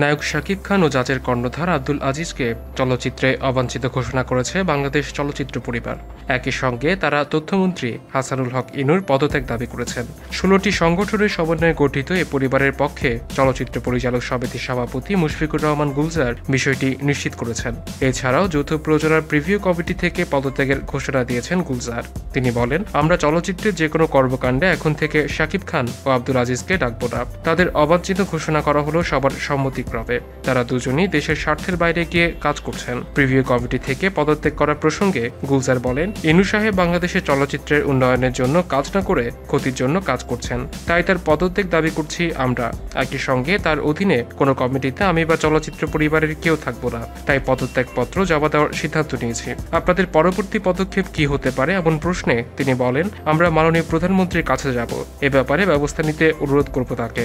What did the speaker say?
নায়ক শাকিব খান ও জাজের কর্ণধার আব্দুল আজিজকে চলচ্চিত্রে অবাঞ্ছিত ঘোষণা করেছে বাংলাদেশ চলচ্চিত্র পরিবার। একই সঙ্গে তারা তথ্যমন্ত্রী হাসানুল হক ইনুর পদত্যাগ দাবি করেছেন। ষোলোটি সংগঠনের সমন্বয়ে গঠিত এ পরিবারের পক্ষে চলচ্চিত্র পরিচালক সমিতির সভাপতি মুশফিকুর রহমান গুলজার বিষয়টি নিশ্চিত করেছেন। এছাড়াও যৌথ প্রযোজনার প্রিভিউ কমিটি থেকে পদত্যাগের ঘোষণা দিয়েছেন গুলজার। তিনি বলেন, আমরা চলচ্চিত্রের যে কোনো কর্মকাণ্ডে এখন থেকে শাকিব খান ও আব্দুল আজিজকে ডাকবো না। তাদের অবাঞ্ছিত ঘোষণা করা হলো সবার সম্মতিক্রমে তারা দুজনই দেশের স্বার্থের বাইরে গিয়ে কাজ করছেন। প্রিভিউ কমিটি থেকে পদত্যাগ করার প্রসঙ্গে গুলজার বলেন ইনু সাহেব বাংলাদেশের চলচ্চিত্রের উন্নয়নের জন্য কাজ না করে ক্ষতির জন্য কাজ করছেন। তাই তার পদত্যাগ দাবি করছি আমরা। একই সঙ্গে তার অধীনে কোনো কমিটিতে আমি বা চলচ্চিত্র পরিবারের কেউ থাকব না। তাই পদত্যাগপত্র জমা দেওয়ার সিদ্ধান্ত নিয়েছি। আপনাদের পরবর্তী পদক্ষেপ কি হতে পারে এমন প্রশ্নে তিনি বলেন, আমরা মাননীয় প্রধানমন্ত্রীর কাছে যাব। এ ব্যাপারে ব্যবস্থা নিতে অনুরোধ করব তাকে।